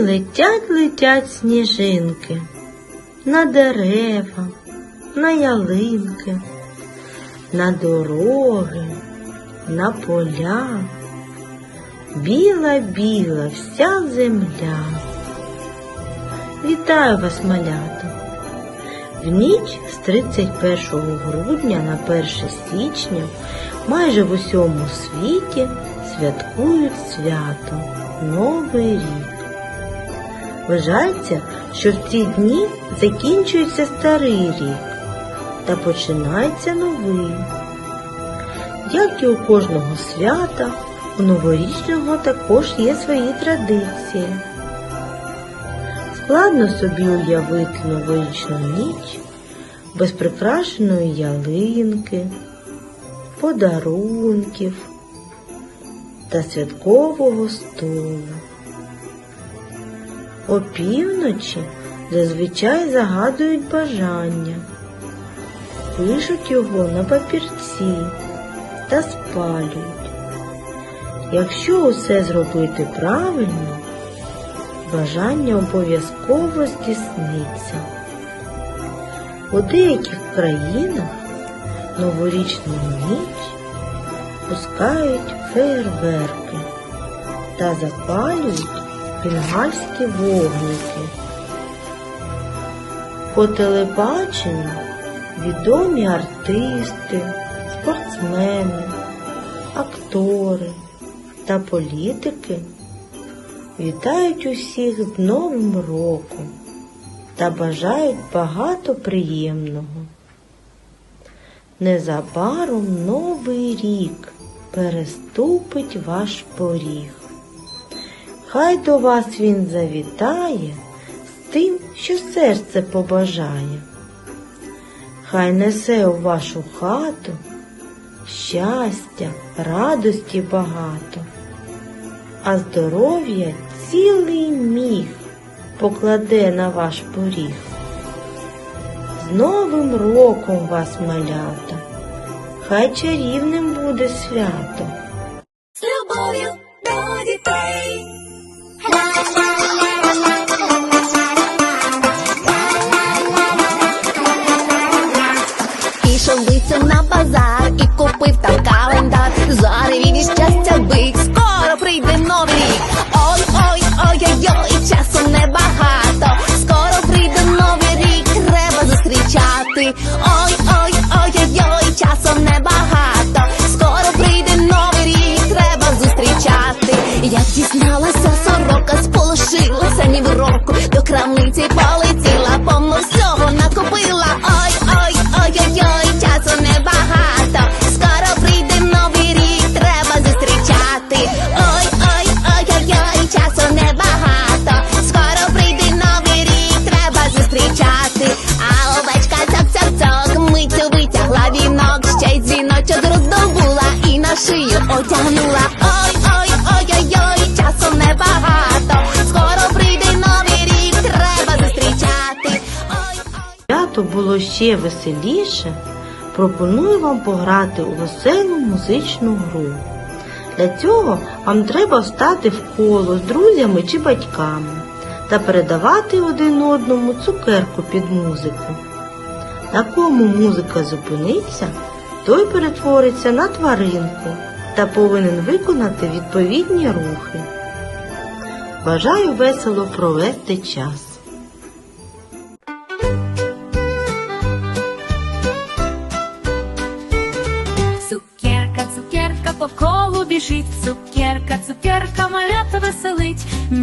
летять, летять сніжинки на дерева, на ялинки, на дороги, на поля. Біла, біла вся земля. Вітаю вас, малята! В ніч з 31 грудня на 1 січня майже в усьому світі святкують свято Новий рік. Вважається, що в ці дні закінчується старий рік та починається новий. Як і у кожного свята, у новорічного також є свої традиції. Складно собі уявити новорічну ніч без прикрашеної ялинки, подарунків та святкового столу. Опівночі зазвичай загадують бажання, пишуть його на папірці та спалюють. Якщо усе зробити правильно, бажання обов'язково здійсниться. У деяких країнах новорічну ніч пускають фейерверки та запалюють бенгальські вогники. По телебаченню відомі артисти, спортсмени, актори та політики вітають усіх з Новим роком та бажають багато приємного. Незабаром новий рік переступить ваш поріг. Хай до вас він завітає з тим, що серце побажає. Хай несе у вашу хату щастя, радості багато, а здоров'я цілий міг покладе на ваш поріг. З Новим роком вас, малята, хай чарівним буде свято. з любов'ю Крамниці полетіла, повно всього накупила. Ой, ой, ой, ой, ой, часу небагато. Скоро прийде новий рік, треба зустрічати. Ой, ой, ой, ой, ой, часу небагато. Скоро прийде новий рік, треба зустрічати. А овечка цок цок цок митцю витягла вінок, ще й дзвіночок роздобула і на шию одягнула. Ой. Було ще веселіше, пропоную вам пограти у веселу музичну гру. Для цього вам треба встати в коло з друзями чи батьками та передавати один одному цукерку під музику. На кому музика зупиниться, той перетвориться на тваринку та повинен виконати відповідні рухи. Бажаю весело провести час.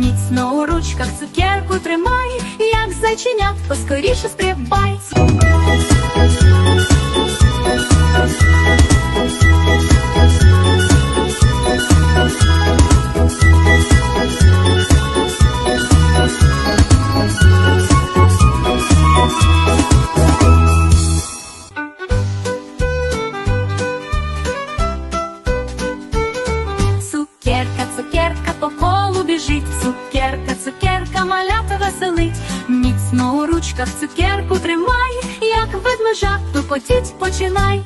Міцно у ручках цукерку тримай, як зайченятко поскоріше стрибай. В цукерку тримай, як ведмежа, тупотіть починай.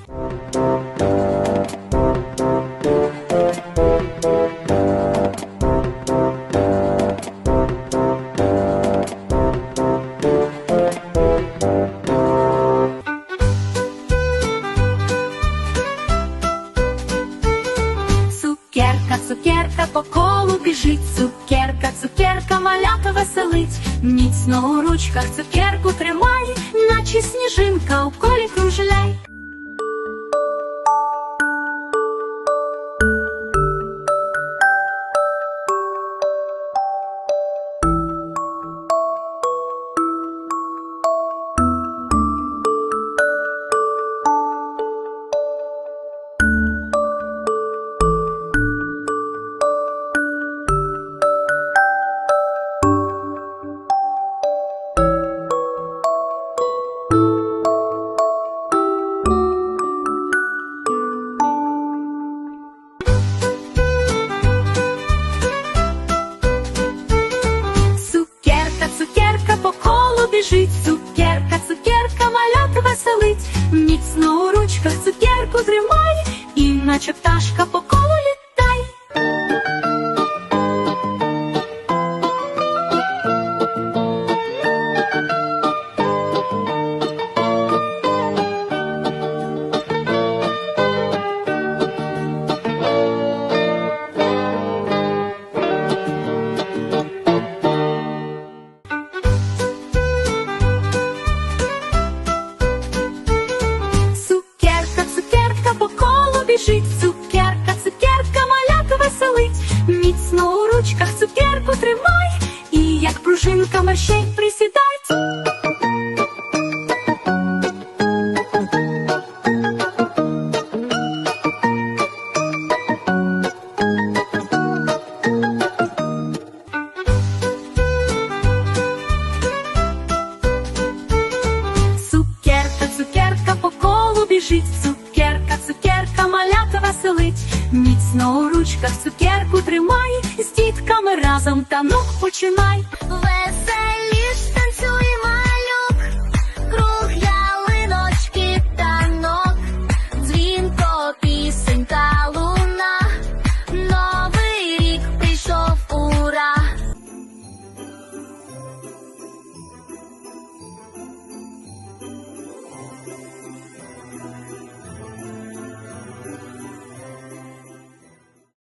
міцно у ручках цукерку тримай, наче сніжинка у колі кружляй. потримай, і як пружинка мерщить тримай, з дітками разом та танок починай. Веселі